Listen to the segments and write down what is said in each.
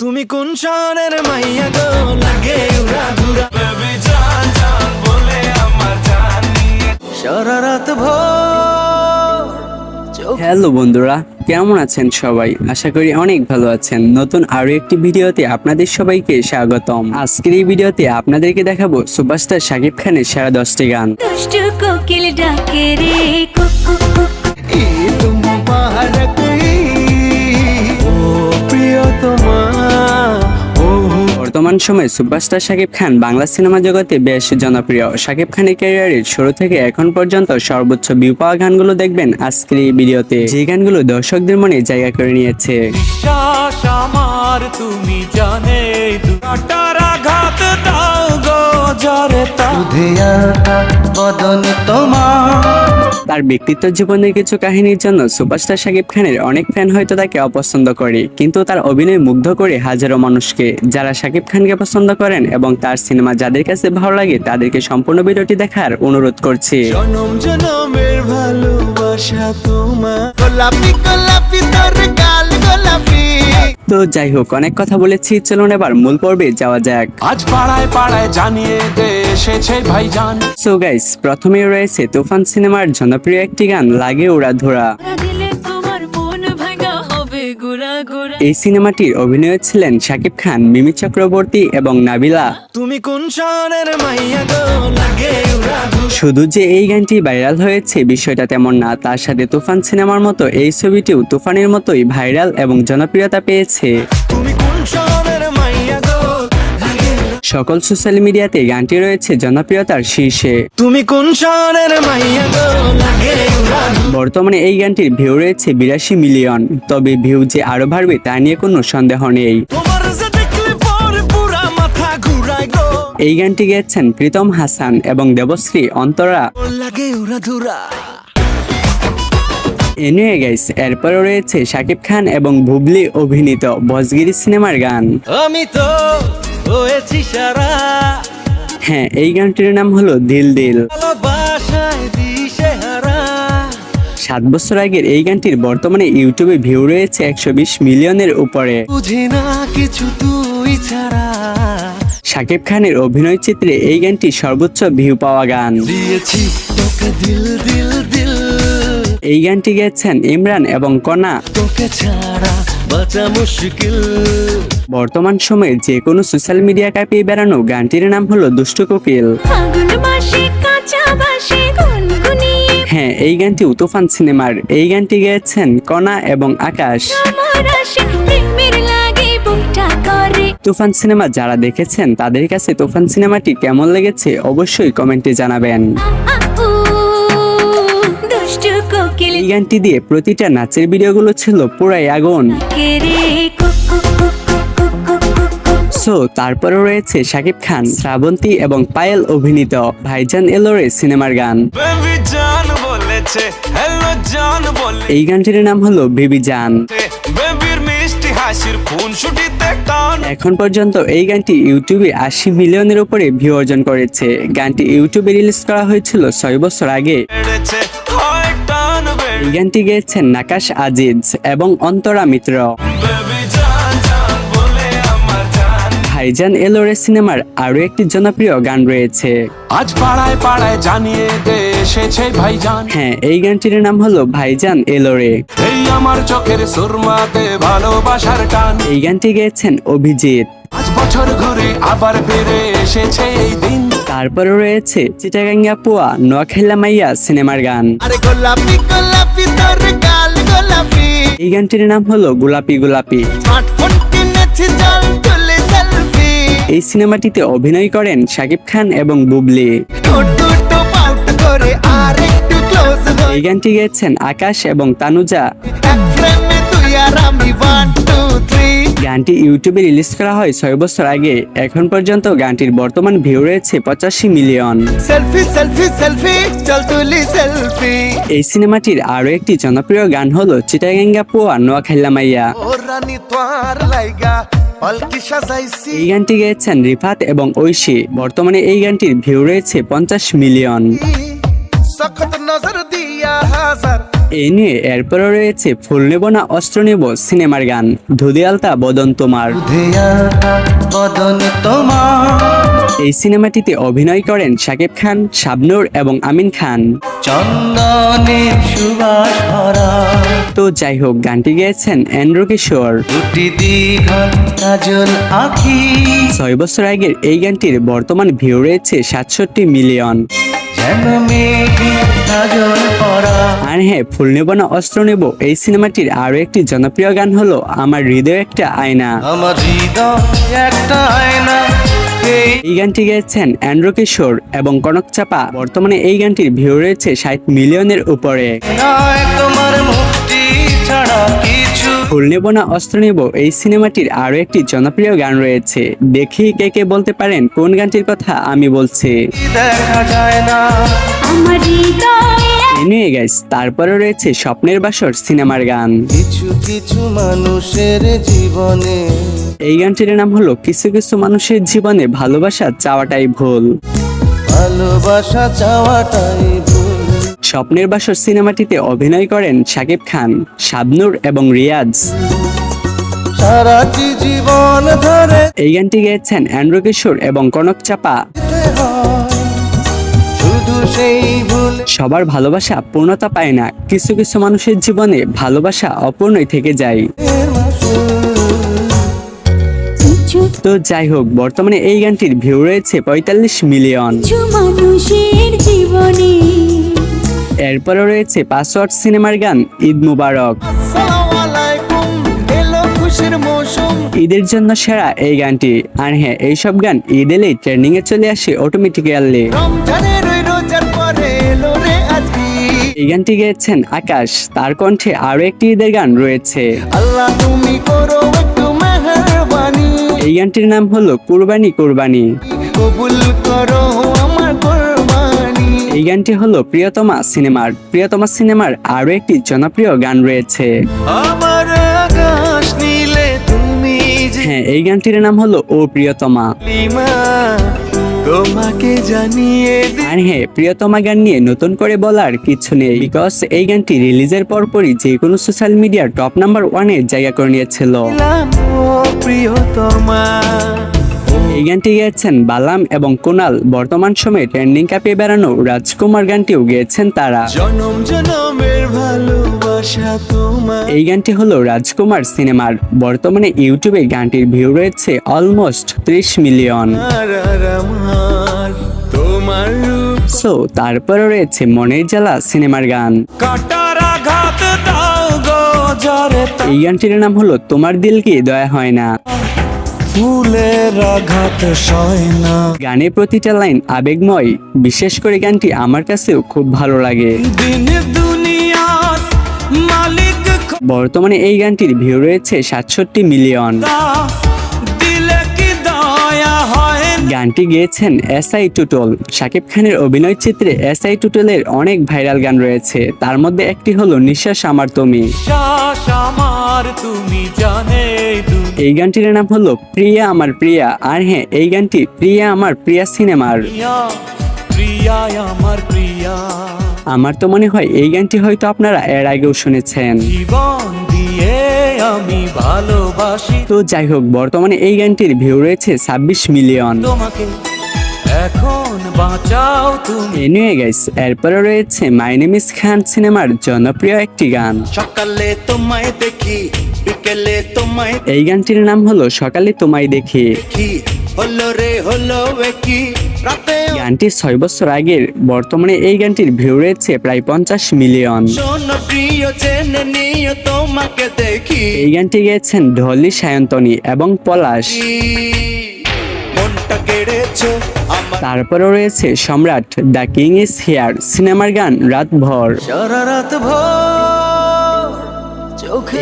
তুমি কোন শহরের মাইয়া গো? লাগে উড়া ধুরা। সারা রাত হ্যালো বন্ধুরা কেমন আছেন সবাই? আশা করি অনেক ভালো আছেন। নতুন আরও একটি ভিডিওতে আপনাদের সবাইকে স্বাগতম। আজকের এই ভিডিওতে আপনাদেরকে দেখাবো সুপারস্টার শাকিব খানের সেরা দশটি গান। কোকিল ডাকে রে বর্তমান সময়ে সুপারস্টার শাকিব খান বাংলা সিনেমা জগতে বেশ জনপ্রিয়। শাকিব খানের ক্যারিয়ারের শুরু থেকে এখন পর্যন্ত সর্বোচ্চ ভিউ পাওয়া গানগুলো দেখবেন আজকের এই ভিডিওতে। যে গানগুলো দর্শকদের মনে জায়গা করে নিয়েছে। আমার, তুমি জানে আঘাত দাও। গো বদন তোমার। তার ব্যক্তিত্ব জীবনের কিছু কাহিনীর জন্য সুপারস্টার শাকিব খানের অনেক ফ্যান হয়তো তাকে অপছন্দ করে কিন্তু তার অভিনয় মুগ্ধ করে হাজারো মানুষকে। যারা শাকিব খানকে পছন্দ করেন এবং তার সিনেমা যাদের কাছে ভালো লাগে তাদেরকে সম্পূর্ণ ভিডিওটি দেখার অনুরোধ করছি। জনম জনমের ভালোবাসা। তোমার। গোলাপি গোলাপি তোর গাল গোলাপি। তো যাই হোক অনেক কথা বলেছি চলুন এবার মূল পর্বে যাওয়া যাক। আজ পাড়ায় পাড়ায় জানিয়ে দে এসেছে ভাইজান। সো গাইস প্রথমেই রয়েছে তুফান সিনেমার জনপ্রিয় একটি গান লাগে ওরা ধরা এই সিনেমাটির অভিনয় ছিলেন শাকিব খান মিমি চক্রবর্তী এবং নাবিলা। তুমি কোন শহরের মাইয়া গো? লাগে শুধু যে এই গানটি ভাইরাল হয়েছে বিষয়টা তেমন না। তার সাথে তুফান সিনেমার মতো এই ছবিটিও তুফানের মতোই ভাইরাল এবং জনপ্রিয়তা পেয়েছে। সকল সোশ্যাল মিডিয়াতে গানটি রয়েছে জনপ্রিয়তার শীর্ষে। তুমি কোন শহরের মাইয়া গো লাগে বর্তমানে এই গানটির ভিউ রয়েছে বিরাশি মিলিয়ন। তবে ভিউ যে আরও বাড়বে তা নিয়ে কোনো সন্দেহ নেই। এই গানটি গেয়েছেন প্রীতম হাসান এবং দেবশ্রী অন্তরা। এনিওয়ে গাইস এরপরও রয়েছে শাকিব খান এবং ভুবলি অভিনীত বজগিরি সিনেমার গান। আমি তো হয়েছি সারা। হ্যাঁ এই গানটির নাম হলো দিল দিল। সাত বছর আগের এই গানটির বর্তমানে ইউটিউবে ভিউ রয়েছে একশো বিশ মিলিয়নের উপরে। কিছু তুই ছাড়া। শাকিব খানের অভিনয় চিত্রে এই গানটি সর্বোচ্চ ভিউ পাওয়া গান। এই গানটি গেয়েছেন ইমরান এবং কনা। তোকে ছাড়া বাঁচা মুশকিল। বর্তমান সময়ে যে কোনো সোশ্যাল মিডিয়া কাঁপিয়ে বেড়ানো গানটির নাম হলো দুষ্টু কোকিল। হ্যাঁ এই গানটি তুফান সিনেমার। এই গানটি গেয়েছেন কনা এবং আকাশ। তুফান সিনেমা যারা দেখেছেন তাদের কাছে তুফান সিনেমাটি কেমন লেগেছে অবশ্যই কমেন্টে জানাবেন। এই গানটি দিয়ে প্রতিটা নাচের ভিডিওগুলো ছিল পুরাই আগুন। সো তারপরে রয়েছে শাকিব খান শ্রাবন্তী এবং পায়েল অভিনীত ভাইজান এলোরে সিনেমার গান। এই গানটির নাম হলো বেবি জান। এখন পর্যন্ত এই গানটি ইউটিউবে আশি মিলিয়নের উপরে ভিউ অর্জন করেছে। গানটি ইউটিউবে রিলিজ করা হয়েছিল ছয় বছর আগে। এই গানটি গেয়েছেন নাকাশ আজিজ এবং অন্তরা মিত্র। ভাইজান এলোরে সিনেমার আরও একটি জনপ্রিয় গান রয়েছে। আজ পাড়ায় পাড়ায় জানিয়ে দে এসেছে ভাইজান। হ্যাঁ এই গানটির নাম হলো ভাইজান এলোরে। এই আমার চোখের সুরমাতে ভালোবাসার টান। এই গানটি গেয়েছেন অভিজিৎ। আজ বছর ঘুরে আবার ফিরে এসেছে এই দিন। তারপরে রয়েছে চিটাগাঙ্গা পোয়া নোয়াখাইলা মাইয়া সিনেমার গান। আরে গোলাপি গোলাপি তোর গাল গোলাপি। এই গানটির নাম হলো গোলাপি গোলাপি। স্মার্টফোন কিনেছি জল এই সিনেমাটিতে অভিনয় করেন শাকিব খান এবং বুবলি। এই গানটি গেয়েছেন আকাশ এবং তানুজা। গানটি ইউটিউবে রিলিজ করা হয় ছয় বছর আগে। এখন পর্যন্ত গানটির বর্তমান ভিউ রয়েছে পঁচাশি মিলিয়ন। এই সিনেমাটির আরও একটি জনপ্রিয় গান হলো চিটাগাঙ্গা পোয়া নোয়াখাইলা মাইয়া এই গানটি গেয়েছেন রিফাত এবং ঐশী। বর্তমানে এই গানটির ভিউ রয়েছে পঞ্চাশ মিলিয়ন। সখত নজর দিয়া হাজার এ নিয়ে এরপরও রয়েছে ফুল নেব না অস্ত্র নেব সিনেমার গান। ধুদিয়ালতা বদন তোমার। ধেয়াটা বদন তোমার। এই সিনেমাটিতে অভিনয় করেন শাকিব খান শাবনূর এবং আমিন খান। চন্দনে সুবাস ভরা। তো যাই হোক গানটি গেয়েছেন এন্ড্রু কিশোর। ছয় বছর আগের এই গানটির বর্তমান ভিউ রয়েছে সাতষট্টি মিলিয়ন। আর হ্যাঁ ফুল নেব না অস্ত্র নেব। এই সিনেমাটির আরও একটি জনপ্রিয় গান হলো আমার হৃদয় একটা আয়না আমার হৃদয় একটা আয়না এই এই গানটি গেয়েছেন অ্যান্ড্রো কিশোর এবং কনক চাপা। বর্তমানে এই গানটির ভিউ রয়েছে ষাট মিলিয়নের উপরে। ফুল নেব না অস্ত্র নেব? এই সিনেমাটির আরও একটি জনপ্রিয় গান রয়েছে। দেখি কে কে বলতে পারেন কোন গানটির কথা আমি বলছি। দেখা যায় না আমার গাইস তারপরে রয়েছে স্বপ্নের বাসর সিনেমার গান। কিছু কিছু মানুষের জীবনে। এই গানটির নাম হলো কিছু কিছু মানুষের জীবনে ভালোবাসা চাওয়াটাই ভুল। ভালোবাসা চাওয়াটাই ভুল। স্বপ্নের বাসর সিনেমাটিতে অভিনয় করেন শাকিব খান শাবনূর এবং রিয়াজ। এই গানটি গেয়েছেন অ্যান্ড্রু কিশোর এবং কনক চাপা। সবার ভালোবাসা পূর্ণতা পায় না কিছু কিছু মানুষের জীবনে ভালোবাসা অপূর্ণই থেকে যায়। তো যাই হোক বর্তমানে এই গানটির ভিউ রয়েছে পঁয়তাল্লিশ মিলিয়ন। মানুষের জীবনে। এরপরে রয়েছে পাসওয়ার্ড সিনেমার গান ঈদ মুবারক। ঈদের জন্য সেরা এই গানটি। আর হ্যাঁ এইসব গান ঈদ এলেই ট্রেন্ডিং এ চলে আসে অটোমেটিক্যালি এই গানটি গেয়েছেন আকাশ তার কণ্ঠে আরও একটি ঈদের গান রয়েছে। আল্লাহ তুমি করো একটু মেহরবানি। এই গানটির নাম হলো কুরবানি কুরবানি। কবুল করো এই গানটি হলো প্রিয়তমা সিনেমার। প্রিয়তমা সিনেমার আরও একটি জনপ্রিয় গান রয়েছে। হ্যাঁ এই গানটির নাম হলো ও প্রিয়তমা। তোমাকে জানিয়ে আর হ্যাঁ প্রিয়তমা গান নিয়ে নতুন করে বলার কিছু নেই বিকজ এই গানটি রিলিজের পরপরই যে কোনো সোশ্যাল মিডিয়ার টপ নাম্বার ওয়ানে জায়গা করে নিয়েছিল। প্রিয়তমা। এই গানটি গেয়েছেন বালাম এবং কুনাল। বর্তমান সময়ে ট্রেন্ডিং কাপিয়ে বেড়ানো রাজকুমার গানটিও গেয়েছেন তারা। জনম জনমের ভালোবাসা তোমার এই গানটি হলো রাজকুমার সিনেমার। বর্তমানে ইউটিউবে গানটির ভিউ রয়েছে অলমোস্ট ত্রিশ মিলিয়ন সো তারপরে রয়েছে মনের জ্বালা সিনেমার গান। এই গানটির নাম হলো তোমার দিল কি দয়া হয় না। ফুলের আঘাত সয় না। গানের প্রতিটা লাইন আবেগময় বিশেষ করে গানটি আমার কাছেও খুব ভালো লাগে। দিন দুনিয়ার মালিক বর্তমানে এই গানটির ভিউ রয়েছে সাতষট্টি মিলিয়ন? গানটি গেয়েছেন এস আই টুটল। শাকিব খানের অভিনয় চিত্রে এস আই টুটলের অনেক ভাইরাল গান রয়েছে। তার মধ্যে একটি হলো নিঃশ্বাস আমার তুমি। আমার তুমি জানে এই গানটির নাম হলো প্রিয়া আমার প্রিয়া আর হ্যাঁ এই গানটি প্রিয়া আমার প্রিয়া সিনেমার। প্রিয়া আমার প্রিয়া। আমার তো মনে হয় এই গানটি হয়তো আপনারা এর আগেও শুনেছেন। জীবন দিয়ে আমি ভালোবাসি। তো যাই হোক বর্তমানে এই গানটির ভিউ রয়েছে ছাব্বিশ মিলিয়ন। তোমাকে এখন বাঁচাও তুমি। এনিওয়ে গাইস এরপরে রয়েছে মাই নেম ইস খান সিনেমার জনপ্রিয় একটি গান। সকালে তোমায় দেখি বিকেলে তোমায় এই গানটির নাম হলো সকালে তোমায় দেখি। হলো রে হলো কি? রাতে গানটি ছয় বছর আগের বর্তমানে এই গানটির ভিউ রয়েছে প্রায় পঞ্চাশ মিলিয়ন তোমাকে দেখি। এই গানটি গেয়েছেন ঢলি সায়ন্তনী এবং পলাশ। মনটা কেড়েছো আমার তারপরে রয়েছে সম্রাট দ্য কিং ইজ হেয়ার সিনেমার গান রাতভর। সারা রাত ভোর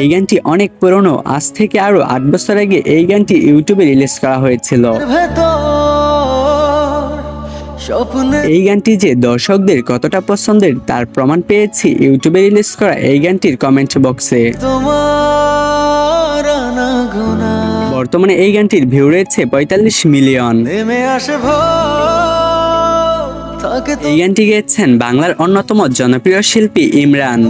এই গানটি অনেক পুরনো আজ থেকে আরও আট বছর আগে এই গানটি ইউটিউবে রিলিজ করা হয়েছিল। এই গানটি যে দর্শকদের কতটা পছন্দের তার প্রমাণ পেয়েছি ইউটিউবে রিলিজ করা এই গানটির কমেন্ট বক্সে। তোমার বর্তমানে এই গানটির ভিউ রয়েছে পঁয়তাল্লিশ মিলিয়ন। এই গানটি গেয়েছেন বাংলার অন্যতম জনপ্রিয় শিল্পী ইমরান।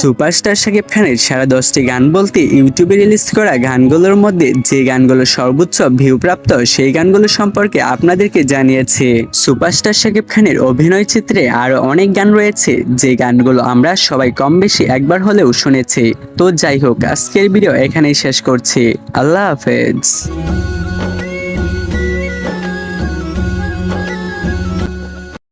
সুপারস্টার শাকিব খানের সারা দশটি গান বলতে ইউটিউবে রিলিজ করা গানগুলোর মধ্যে যে গানগুলো সর্বোচ্চ ভিউ প্রাপ্ত সেই গানগুলো সম্পর্কে আপনাদেরকে জানিয়েছে। সুপারস্টার শাকিব খানের অভিনয় চিত্রে আরও অনেক গান রয়েছে, যে গানগুলো আমরা সবাই কম বেশি একবার হলেও শুনেছি। তো যাই হোক, আজকের ভিডিও এখানেই শেষ করছি। আল্লাহ হাফেজ।